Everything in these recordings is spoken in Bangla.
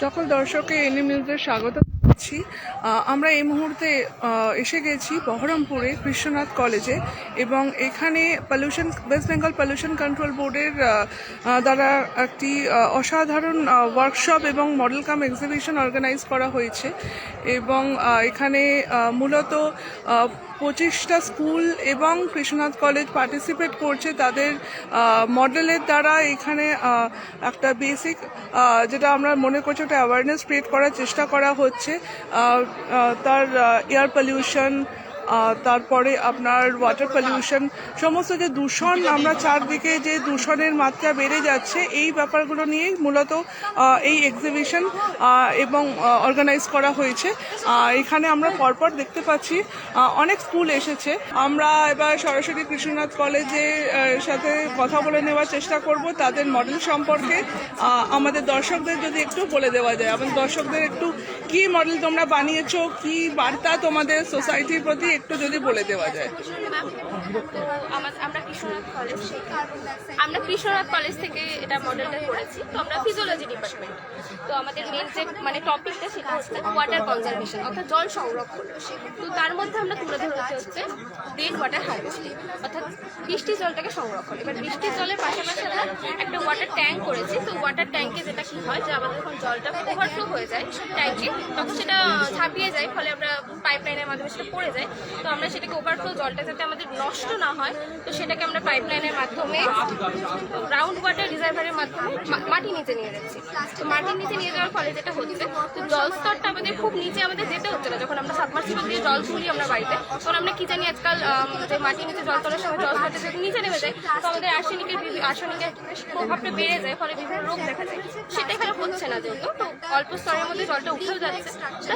সকল দর্শককে এনএম নিউজে স্বাগত আহ, আমরা এই মুহূর্তে এসে গেছি বহরমপুরে কৃষ্ণনাথ কলেজে এবং এখানে pollution West Bengal pollution control বোর্ডের দ্বারা একটি অসাধারণ ওয়ার্কশপ এবং মডেল কাম এক্সিবিশন অর্গানাইজ করা হয়েছে এবং এখানে মূলত পঁচিশটা স্কুল এবং কৃষ্ণনাথ কলেজ পার্টিসিপেট করছে তাদের মডেলের দ্বারা এখানে একটা বেসিক যেটা আমরা মনে করছি একটা অ্যাওয়ারনেস ক্রিয়েট করার চেষ্টা করা হচ্ছে। তার এয়ার পলিউশন তারপরে আপনার ওয়াটার পলিউশন সমস্ত যে দূষণ আমরা চারদিকে যে দূষণের মাত্রা বেড়ে যাচ্ছে এই ব্যাপারগুলো নিয়েই মূলত এই এক্সিবিশন এবং অর্গানাইজ করা হয়েছে। এখানে আমরা পরপর দেখতে পাচ্ছি অনেক স্কুল এসেছে। আমরা এবার সরাসরি কৃষ্ণনাথ কলেজের আহ, সাথে কথা বলে নেওয়ার চেষ্টা করব। তাদের মডেল সম্পর্কে আমাদের দর্শকদের যদি একটু বলে দেওয়া যায় আমাদের দর্শকদের একটু কি মডেল তোমরা বানিয়েছ, কি বার্তা তোমাদের সোসাইটির প্রতি একটু যদি বলে দেওয়া যায়। তো আমরা কৃষ্ণনাথ কলেজ আমরা কৃষ্ণনাথ কলেজ থেকে এটা মডেলটা করেছি। তো আমরা ফিজিওলজি ডিপার্টমেন্ট তো আমাদের মেন যে মানে টপিকটা সেটা হচ্ছে ওয়াটার কনজারভেশন অর্থাৎ জল সংরক্ষণ। তো তার মধ্যে আমরা তুলে ধরেছি হচ্ছে রেন ওয়াটার হারভেস্টিং অর্থাৎ বৃষ্টির জলটাকে সংরক্ষণ। এবার বৃষ্টির জলের পাশাপাশি আমরা একটা ওয়াটার ট্যাঙ্ক করেছি। তো ওয়াটার ট্যাঙ্কে যেটা কি হয়, যে আমাদের যখন জলটা ওভারফ্লো হয়ে যায় ট্যাঙ্কে তখন সেটা ঝাঁপিয়ে যায়, ফলে লাইনের মাধ্যমে সেটা পড়ে যায়, তো আমরা সেটাকে ওভারফ্লো জলটা যাতে আমাদের নষ্ট না হয়, তো সেটাকে আমরা পাইপ লাইনের মাধ্যমে গ্রাউন্ড ওয়াটার রিজার্ভারের মাধ্যমে মাটির নিচে নিয়ে যাচ্ছি। তো মাটির নিচে নিয়ে যাওয়ার ফলে যেটা হচ্ছে, তো জল স্তরটা আমাদের খুব নিচে আমাদের যেতে হচ্ছে না। যখন আমরা সাবমার্সিবল দিয়ে জল তুলি আমরা বাড়িতে, তখন আমরা কি জানি আজকাল যে মাটির নিচে জল তোলার সময় জল যদি নিচে নেমে যায়, তো আমাদের আর্সেনিকের আর্সেনিকের প্রভাবটা বেড়ে যায়, ফলে বিভিন্ন রোগ দেখা যায়। সেটা এখানে হচ্ছে না যেহেতু, তো অল্প স্তরের মধ্যে জলটা উঠেও যাচ্ছে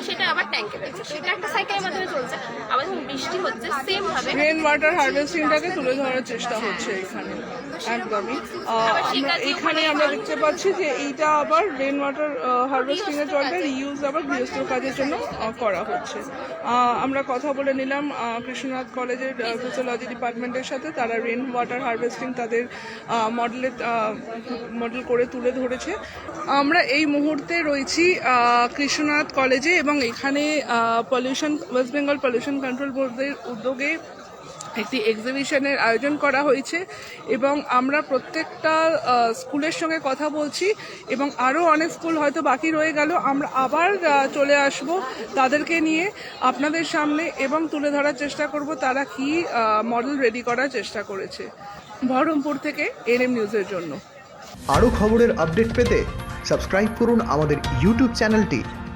সেটা আবার ট্যাঙ্কে তো এটা একটা সাইকেলের মাধ্যমে চলছে আবার যখন বৃষ্টি হচ্ছে সেম ভাবে রেন ওয়াটার হারভেস্টিংটাকে তুলে ধরার চেষ্টা হচ্ছে এখানে একদমই। আমরা এখানে আমরা দেখতে পাচ্ছি যে এইটা আবার রেন ওয়াটার হারভেস্টিং এর জলটা রিইউজ আবার গৃহস্থ কাজের জন্য করা হচ্ছে। আমরা কথা বলে নিলাম কৃষ্ণনাথ কলেজের ফিজিওলজি ডিপার্টমেন্টের সাথে তারা রেন ওয়াটার হারভেস্টিং তাদের মডেলে মডেল করে তুলে ধরেছে। আমরা এই মুহূর্তে রয়েছি কৃষ্ণনাথ কলেজে এবং এখানে pollution West Bengal pollution control বোর্ডের উদ্যোগে একটি এক্সিবিশনের আয়োজন করা হয়েছে এবং আমরা প্রত্যেকটা স্কুলের সঙ্গে কথা বলছি এবং আরও অনেক স্কুল হয়তো বাকি রয়ে গেল। আমরা আবার চলে আসব তাদেরকে নিয়ে আপনাদের সামনে এবং তুলে ধরার চেষ্টা করব তারা কি মডেল রেডি করার চেষ্টা করেছে। বহরমপুর থেকে এনএম নিউজের জন্য। আরও খবরের আপডেট পেতে সাবস্ক্রাইব করুন আমাদের ইউটিউব চ্যানেলটি